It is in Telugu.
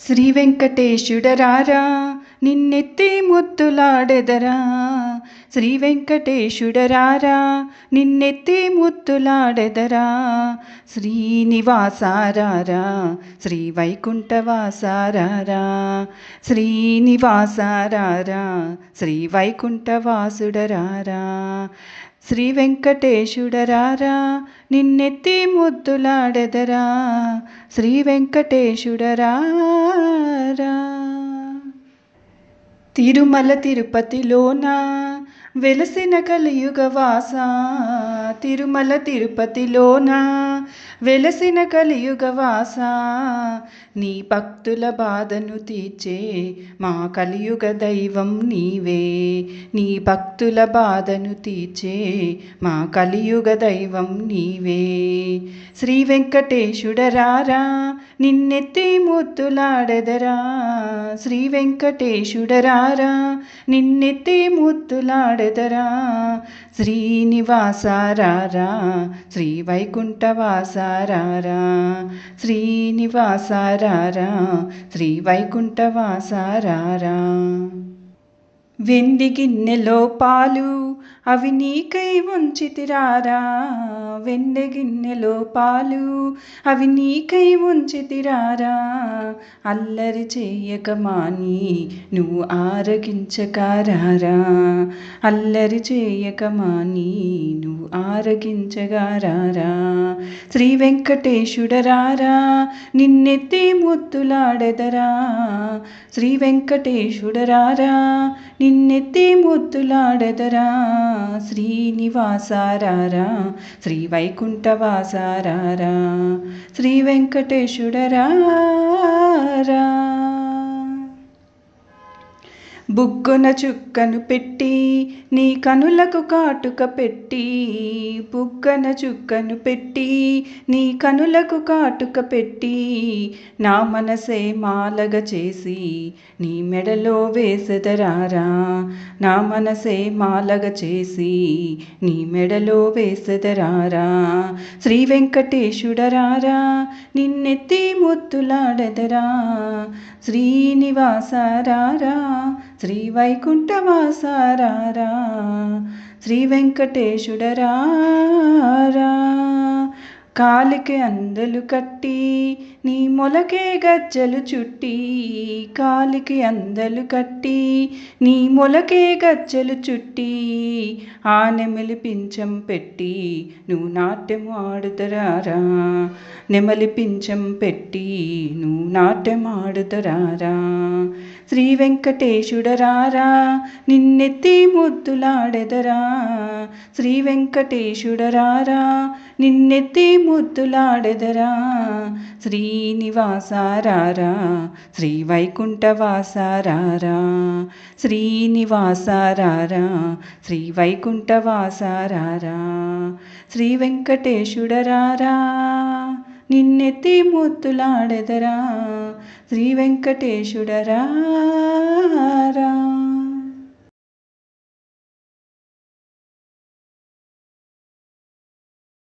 శ్రీ వెంకటేశుడరారా నిన్నెత్తి ముద్దులాడెదరా. శ్రీ వెంకటేశుడరారా నిన్నెత్తి ముత్తులాడెదరా శ్రీనివాసారారా శ్రీ వైకుంఠవాసారారా శ్రీనివాసారారా శ్రీ వైకుంఠవాసుడరారా శ్రీ వెంకటేశుడరారా నిన్నెత్తి ముద్దులాడెదరా. శ్రీ వెంకటేశుడరారా తిరుమల తిరుపతిలోనా వెలసిన కలియుగవాస తిరుమల తిరుపతిలోన వెలసిన కలియుగవాస నీ భక్తుల బాధను తీర్చే మా కలియుగ దైవం నీవే. నీ భక్తుల బాధను తీర్చే మా కలియుగ దైవం నీవే. శ్రీ వెంకటేశుడరారా నిన్నెత్తి ముద్దులాడెదరా. శ్రీ వెంకటేశుడరారా నిన్నెత్తి ముద్దులాడెదరా శ్రీనివాసారారా? శ్రీ వైకుంఠవాసారారా శ్రీనివాసారారా? శ్రీ వైకుంఠవాసారారా వెండి గిన్నెలో పాలు అవి నీకై ఉంచితిరారా? వెన్నె గిన్నెలో పాలు అవి నీకై ఉంచితిరారా? అల్లరి చేయక మాని నువ్వు ఆరగించకారారా అల్లరి చేయక మాని నువ్వు ఆరగించగారారా? శ్రీ వెంకటేశుడరారా నిన్నెత్తి ముద్దులాడెదరా? శ్రీ వెంకటేశుడరారా నిన్నెత్తి ముద్దులాడెదరా? శ్రీనివాసారారా శ్రీ వైకుంఠవాసారారా శ్రీ వెంకటేశుడరారా బుగ్గన చుక్కను పెట్టి నీ కనులకు కాటుక పెట్టి బుగ్గన చుక్కను పెట్టి నీ కనులకు కాటుక పెట్టి నా మనసే మాలగ చేసి నీ మెడలో వేసెదరారా? నా మనసే మాలగ చేసి నీ మెడలో వేసెదరారా? శ్రీ వెంకటేశుడరారా నిన్నెత్తి ముత్తులాడెదరా శ్రీనివాసరారా శ్రీ వైకుంఠవాసారారా శ్రీ వెంకటేశుడరారా కాలికి అందలు కట్టి నీ మొలకే గజ్జలు చుట్టి కాలికి అందలు కట్టి నీ మొలకే గజ్జలు చుట్టి ఆ నెమలి పించం పెట్టి నువ్వు నాట్యం ఆడుతరారా నెమలి పించం పెట్టి నువ్వు నాట్యం ఆడుతరారా శ్రీ వెంకటేశుడరారా నిన్నెత్తి ముద్దులాడెదరా? శ్రీ వెంకటేశుడరారా నిన్నెత్తి ముద్దులాడెదరా? శ్రీ శ్రీనివాసారారా శ్రీవైకుంఠవాసారారా శ్రీనివాసారారా శ్రీవైకుంఠవాసారారా శ్రీ వెంకటేశుడరారా నిన్నెత్తి ముద్దులాడెదరా శ్రీ వెంకటేశుడరారా